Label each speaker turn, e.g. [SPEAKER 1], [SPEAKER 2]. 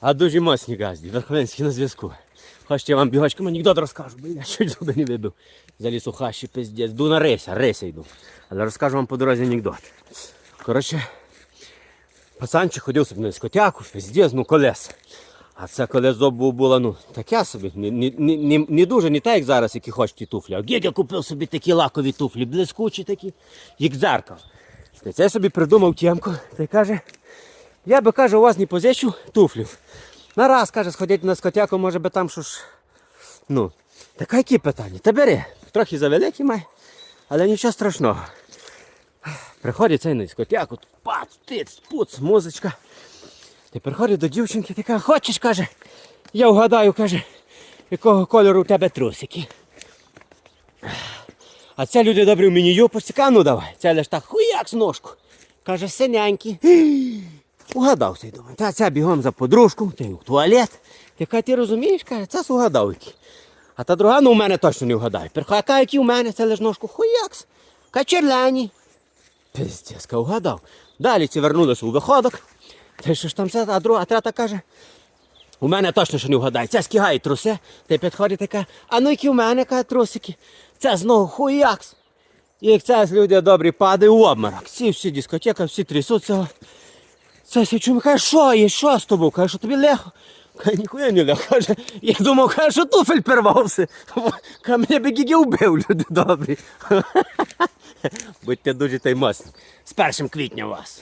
[SPEAKER 1] А дуже моцні газді, Верховенський на зв'язку. Хочете я вам бігочком анекдот розкажу, бо я щось туди не веду. За лісу хащі пиздець. Йду на рейся, рейся йду. Але розкажу вам по дорозі анекдот. Коротше, пацанчик ходив собі на дискотеку, пиздець, ну колес. А це колесо було, ну, таке собі, не, не, не, не, дуже, не так, як зараз, які хочуть туфлі. А Гідя купив собі такі лакові туфлі, блискучі такі, як дзеркало. Це собі придумав тємку, та й каже, я би каже, у вас не позичу туфлів. На раз, каже, сходять на скотяку, може би там що ж. Ну, така які питання? Та бери. Трохи завеликі май, але нічого страшного. Приходить цей на дискотеку, пац, тиц, пуц, музичка. Ти приходить до дівчинки, ти каже, хочеш, каже, я вгадаю, каже, якого кольору у тебе трусики. А це люди добрі в мені юпочці, а ну давай. Це лиш так хуяк з ножку. Каже, синянький. Угадав цей думаю. Та це бігом за подружку, ти в туалет. Ти каже, ти розумієш, каже, це угадав який. А та друга, ну в мене точно не вгадає. Перхака, які у мене, це лиш ножку хуякс. Качерлені. Пиздець, угадав. Далі ці вернулися у виходок. Та що ж там це, а друга, а трета каже, у мене точно що не вгадає. Це скигає труси. Та підходить така, а ну які у мене каже, трусики. Це знову хуякс. І це люди добрі падають у обморок. Всі всі дискотека, всі трясуться. Це січу, каже, що є, що з тобою? Каже, що тобі легко? Каже, ніхуя не легко. Каже, я думав, каже, що туфель перервався. Каже, мене би гігі вбив, люди добрі. Будьте дуже таймасні. З першим квітня вас.